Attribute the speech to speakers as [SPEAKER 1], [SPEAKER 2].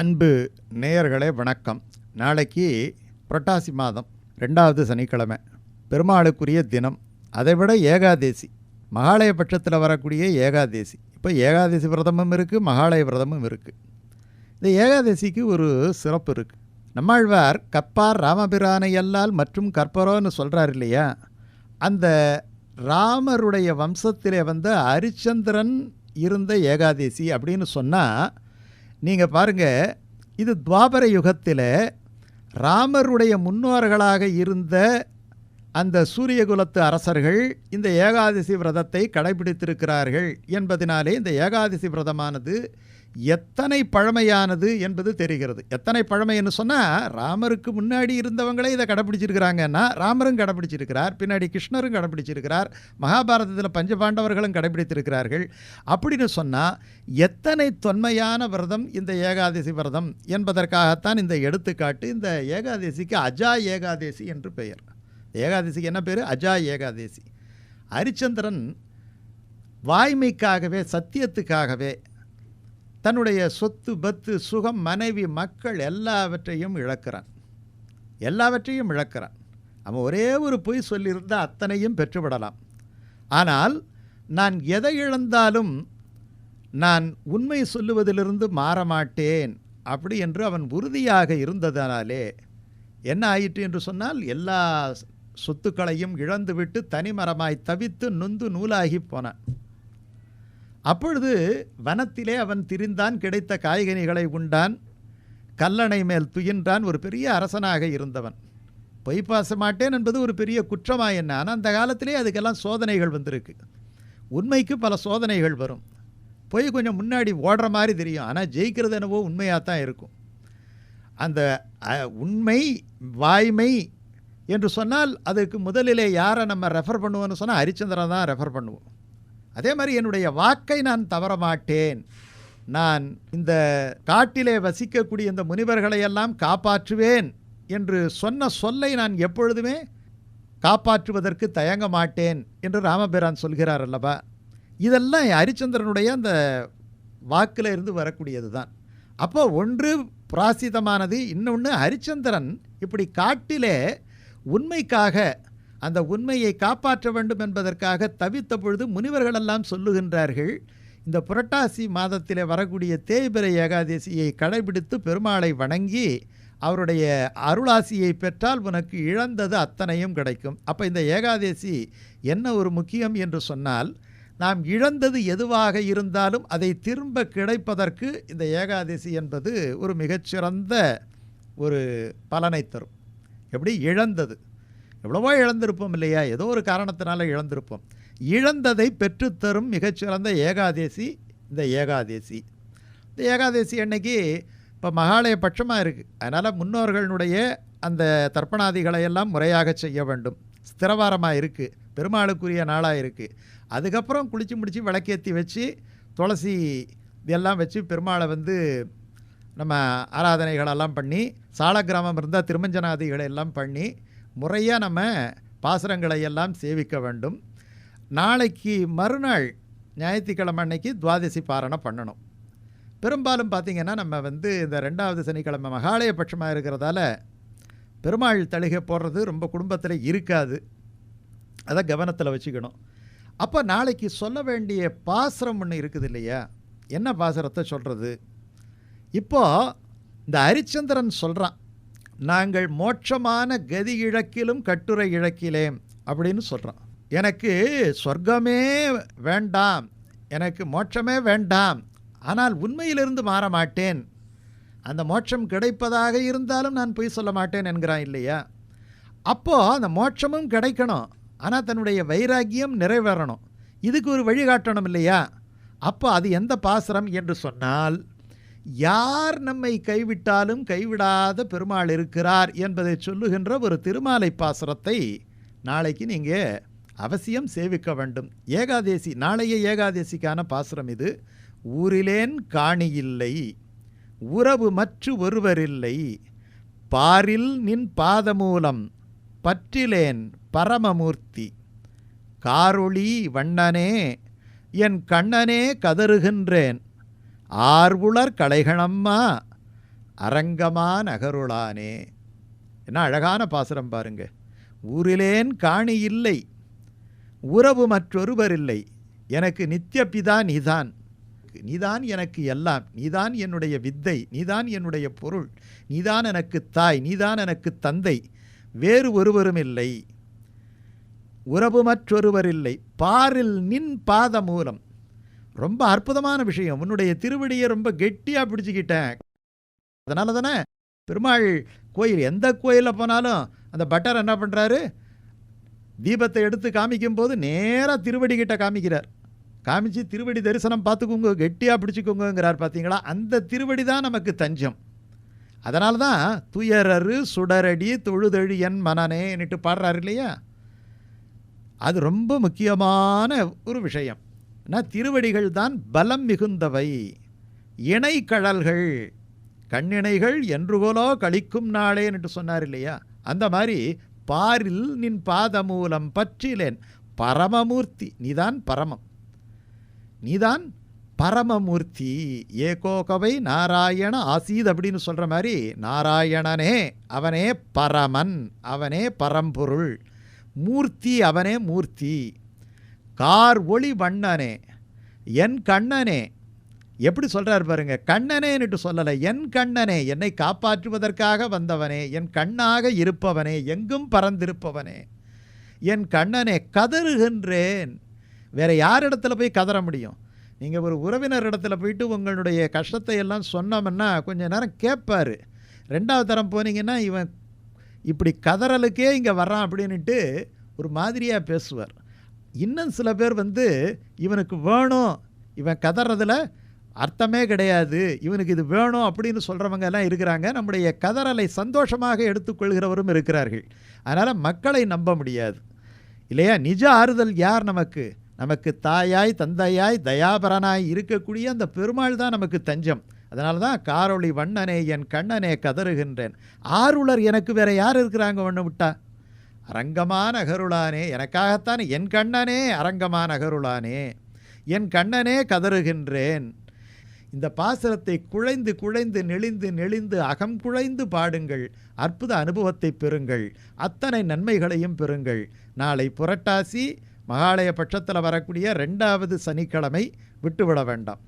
[SPEAKER 1] அன்பு நேயர்களே வணக்கம். நாளைக்கு புரட்டாசி மாதம் ரெண்டாவது சனிக்கிழமை பெருமாளுக்குரிய தினம். அதைவிட ஏகாதேசி மகாலய பட்சத்தில் வரக்கூடிய ஏகாதேசி. இப்போ ஏகாதசி விரதமும் இருக்குது மகாலய விரதமும் இருக்குது இந்த ஏகாதசிக்கு ஒரு சிறப்பு இருக்குது நம்மாழ்வார் கப்பார் ராமபிரானையல்லால் மற்றும் கற்பரோன்னு சொல்கிறார் இல்லையா? அந்த ராமருடைய வம்சத்திலே வந்து ஹரிச்சந்திரன் இருந்த ஏகாதசி அப்படின்னு சொன்னால் நீங்கள் பாருங்கள் இது துவாபர யுகத்தில் ராமருடைய முன்னோர்களாக இருந்த அந்த சூரியகுலத்து அரசர்கள் இந்த ஏகாதசி விரதத்தை கடைபிடித்திருக்கிறார்கள் என்பதனாலே இந்த ஏகாதசி விரதமானது எத்தனை பழமையானது என்பது தெரிகிறது. எத்தனை பழமைன்னு சொன்னால் ராமருக்கு முன்னாடி இருந்தவங்களே இதை கடைப்பிடிச்சிருக்கிறாங்கன்னா ராமரும் கடைப்பிடிச்சிருக்கிறார் பின்னாடி கிருஷ்ணரும் கடைப்பிடிச்சிருக்கிறார் மகாபாரதத்தில் பஞ்சபாண்டவர்களும் கடைப்பிடித்திருக்கிறார்கள். அப்படின்னு சொன்னால் எத்தனை தொன்மையான விரதம் இந்த ஏகாதசி விரதம் என்பதற்காகத்தான் இந்த எடுத்துக்காட்டு இந்த ஏகாதசிக்கு அஜா ஏகாதசி என்று பெயர். ஏகாதசிக்கு என்ன பேர்? அஜா ஏகாதசி. ஹரிச்சந்திரன் வாய்மைக்காகவே சத்தியத்துக்காகவே தன்னுடைய சொத்து பத்து சுகம் மனைவி மக்கள் எல்லாவற்றையும் இழக்கிறான். எல்லாவற்றையும் இழக்கிறான். அவன் ஒரே ஒரு பொய் சொல்லியிருந்தால் அத்தனையும் பெற்றுவிடலாம். ஆனால் நான் எதை இழந்தாலும் நான் உண்மை சொல்லுவதிலிருந்து மாற மாட்டேன் அப்படி என்று அவன் உறுதியாக இருந்ததனாலே என்ன ஆயிற்று என்று சொன்னால் எல்லா சொத்துக்களையும் இழந்துவிட்டு தனிமரமாய் தவித்து நொந்து நூலாகி போனான். அப்பொழுது வனத்திலே அவன் திரிந்தான் கிடைத்த காய்கனிகளை உண்டான் கல்லணை மேல் துயின்றான் ஒரு பெரிய அரசனாக இருந்தவன். பொய் பாச மாட்டேன் என்பது ஒரு பெரிய குற்றமாக என்ன? ஆனால் அந்த காலத்திலே அதுக்கெல்லாம் சோதனைகள் வந்திருக்கு. உண்மைக்கு பல சோதனைகள் வரும். பொய் கொஞ்சம் முன்னாடி ஓடுற மாதிரி தெரியும். ஆனால் ஜெயிக்கிறது என்னவோ உண்மையாக தான் இருக்கும். அந்த உண்மை வாய்மை என்று சொன்னால் அதுக்கு முதலிலே யாரை நம்ம ரெஃபர் பண்ணுவோன்னு சொன்னால் ஹரிச்சந்திரன் தான் ரெஃபர் பண்ணுவோம். அதே மாதிரி என்னுடைய வாக்கை நான் தவற மாட்டேன் நான் இந்த காட்டிலே வசிக்கக்கூடிய இந்த முனிவர்களையெல்லாம் காப்பாற்றுவேன் என்று சொன்ன சொல்லை நான் எப்பொழுதுமே காப்பாற்றுவதற்கு தயங்க மாட்டேன் என்று ராமபிரான் சொல்கிறார் அல்லவா? இதெல்லாம் ஹரிச்சந்திரனுடைய அந்த வாக்கில் இருந்து வரக்கூடியது தான். அப்போ ஒன்று பிராசிதமானது இன்னொன்று ஹரிச்சந்திரன் இப்படி காட்டிலே உண்மைக்காக அந்த உண்மையை காப்பாற்ற வேண்டும் என்பதற்காக தவித்த பொழுது முனிவர்களெல்லாம் சொல்லுகின்றார்கள் இந்த புரட்டாசி மாதத்தில் வரக்கூடிய தேய்பிரை ஏகாதசியை கடைபிடித்து பெருமாளை வணங்கி அவருடைய அருளாசியை பெற்றால் உனக்கு இழந்தது அத்தனையும் கிடைக்கும். அப்போ இந்த ஏகாதசி என்ன ஒரு முக்கியம் என்று சொன்னால் நாம் இழந்தது எதுவாக இருந்தாலும் அதை திரும்ப கிடைப்பதற்கு இந்த ஏகாதசி என்பது ஒரு மிகச்சிறந்த ஒரு பலனை தரும். எப்படி? இழந்தது. எவ்வளவோ இழந்திருப்போம் இல்லையா? ஏதோ ஒரு காரணத்தினால இழந்திருப்போம். இழந்ததை பெற்றுத்தரும் மிகச்சிறந்த ஏகாதேசி இந்த ஏகாதேசி. இந்த ஏகாதேசி அன்னைக்கு இப்போ மகாலய பட்சமாக இருக்குது அதனால் முன்னோர்களுடைய அந்த தர்ப்பணாதிகளை எல்லாம் முறையாக செய்ய வேண்டும். ஸ்திரவாரமாக இருக்குது பெருமாளுக்குரிய நாளாக இருக்குது அதுக்கப்புறம் குளித்து முடித்து விளக்கேற்றி வச்சு துளசி இதெல்லாம் வச்சு பெருமாளை வந்து நம்ம ஆராதனைகளெல்லாம் பண்ணி சால கிராமம் இருந்தால் திருமஞ்சனாதிகளை எல்லாம் பண்ணி முறையாக நம்ம பாசுரங்களை எல்லாம் சேவிக்க வேண்டும். நாளைக்கு மறுநாள் ஞாயிற்றுக்கிழமை அன்னைக்கு துவாதசி பாரணம் பண்ணணும். பெரும்பாலும் பார்த்திங்கன்னா நம்ம வந்து இந்த ரெண்டாவது சனிக்கிழமை மகாலய பட்சமாக இருக்கிறதால பெருமாள் தழுகை போடுறது ரொம்ப குடும்பத்தில் இருக்காது. அதை கவனத்தில் வச்சுக்கணும். அப்போ நாளைக்கு சொல்ல வேண்டிய பாசுரம் ஒன்று இருக்குது இல்லையா? என்ன பாசுரத்தை சொல்கிறது இப்போது இந்த ஹரிச்சந்திரன் சொல்கிறான் நாங்கள் மோட்சமான கதி இழக்கிலும் கட்டுரை இழக்கிலே அப்படின்னு சொல்கிறான் எனக்கு சொர்க்கமே வேண்டாம் எனக்கு மோட்சமே வேண்டாம் ஆனால் உண்மையிலிருந்து மாற மாட்டேன். அந்த மோட்சம் கிடைப்பதாக இருந்தாலும் நான் பொய் சொல்ல மாட்டேன் என்கிறான் இல்லையா? அப்போது அந்த மோட்சமும் கிடைக்கணும் ஆனால் தன்னுடைய வைராக்கியம் நிறைவேறணும். இதுக்கு ஒரு வழிகாட்டணும் இல்லையா? அப்போ அது எந்த பாசுரம் என்று சொன்னால் யார் நம்மை கைவிட்டாலும் கைவிடாத பெருமாள் இருக்கிறார் என்பதை சொல்லுகின்ற ஒரு திருமாலை பாசுரத்தை நாளைக்கு நீங்கள் அவசியம் சேவிக்க வேண்டும். ஏகாதேசி நாளைய ஏகாதேசிக்கான பாசுரம் இது. ஊரிலேன் காணியில்லை உறவு மற்று ஒருவரில்லை பாரில் நின் பாதமூலம் பற்றிலேன் பரமமூர்த்தி. காரொளி வண்ணனே என் கண்ணனே கதறுகின்றேன். ஆர்வுளர் கலைகணம்மா அரங்கமா நகருளானே. என்ன அழகான பாசுரம் பாருங்க. ஊரிலேன் காணி இல்லை உறவு மற்றொருவர் இல்லை. எனக்கு நித்திய பிதா நீதான். நீதான் எனக்கு எல்லாம். நீதான் என்னுடைய வித்தை. நீதான் என்னுடைய பொருள். நீதான் எனக்கு தாய். நீதான் எனக்கு தந்தை. வேறு ஒருவரும் இல்லை. உறவு மற்றொருவர் இல்லை. பாரில் நின் பாத மூலம் ரொம்ப அற்புதமான விஷயம். உன்னுடைய திருவடியை ரொம்ப கெட்டியாக பிடிச்சிக்கிட்டேன். அதனால தானே பெருமாள் கோயில் எந்த கோயிலில் போனாலும் அந்த பட்டர் என்ன பண்ணுறாரு தீபத்தை எடுத்து காமிக்கும்போது நேராக திருவடி கிட்ட காமிக்கிறார். காமிச்சு திருவடி தரிசனம் பார்த்துக்கோங்க கெட்டியாக பிடிச்சிக்கோங்கிறார் பார்த்தீங்களா? அந்த திருவடி தான் நமக்கு தஞ்சம். அதனால தான் துயரரு சுடரடி தொழுதழி என் மனனேன்னுட்டு பாடுறாரு இல்லையா? அது ரொம்ப முக்கியமான ஒரு விஷயம். ஆனால் திருவடிகள் தான் பலம் மிகுந்தவை. இணை கடல்கள் கண்ணிணைகள் என்றுகோலோ கழிக்கும் நாளேன்னுட்டு சொன்னார் இல்லையா? அந்த மாதிரி பாரில் நின் பாதமூலம் பற்றிலேன் பரமமூர்த்தி. நீதான் பரமம். நீதான் பரமமூர்த்தி. ஏகோகவை நாராயண ஆசீத் அப்படின்னு சொல்கிற மாதிரி நாராயணனே அவனே பரமன் அவனே பரம்பொருள். மூர்த்தி அவனே மூர்த்தி. தார் ஒளி வண்ணனே என் கண்ணனே. எப்படி சொல்கிறார் பாருங்க கண்ணனேன்னுட்டு சொல்லலை என் கண்ணனே என்னை காப்பாற்றுவதற்காக வந்தவனே என் கண்ணாக இருப்பவனே எங்கும் பறந்திருப்பவனே. என் கண்ணனே கதறுகின்றேன். வேறு யார் இடத்துல போய் கதற முடியும்? நீங்கள் ஒரு உறவினர் இடத்துல போயிட்டு உங்களுடைய கஷ்டத்தை எல்லாம் சொன்னோம்னா கொஞ்சம் நேரம் கேட்பார். ரெண்டாவது தரம் போனீங்கன்னா இவன் இப்படி கதறலுக்கே இங்கே வர்றான் அப்படின்ட்டு ஒரு மாதிரியாக பேசுவார். இன்னும் சில பேர் வந்து இவனுக்கு வேணும் இவன் கதறதில் அர்த்தமே கிடையாது இவனுக்கு இது வேணும் அப்படின்னு சொல்கிறவங்க எல்லாம் இருக்கிறாங்க. நம்முடைய கதறலை சந்தோஷமாக எடுத்துக்கொள்கிறவரும் இருக்கிறார்கள். அதனால் மக்களை நம்ப முடியாது. இல்லையா? நிஜ ஆறுதல் யார் நமக்கு? நமக்கு தாயாய் தந்தையாய் தயாபரனாய் இருக்கக்கூடிய அந்த பெருமாள் தான் நமக்கு தஞ்சம். அதனால தான் காரொளி வண்ணனே என் கண்ணனே கதறுகின்றேன். ஆருளர் எனக்கு வேற யார் இருக்கிறாங்க ஒன்று விட்டா? அரங்கமான அகருளானே எனக்காகத்தான் என் கண்ணனே அரங்கமான அகருளானே என் கண்ணனே கதறுகின்றேன். இந்த பாசுரத்தை குழைந்து குழைந்து நெளிந்து நெளிந்து அகம் குழைந்து பாடுங்கள். அற்புத அனுபவத்தை பெறுங்கள். அத்தனை நன்மைகளையும் பெறுங்கள். நாளை புரட்டாசி மகாலய பட்சத்தில் வரக்கூடிய ரெண்டாவது சனிக்கிழமை விட்டுவிட வேண்டாம்.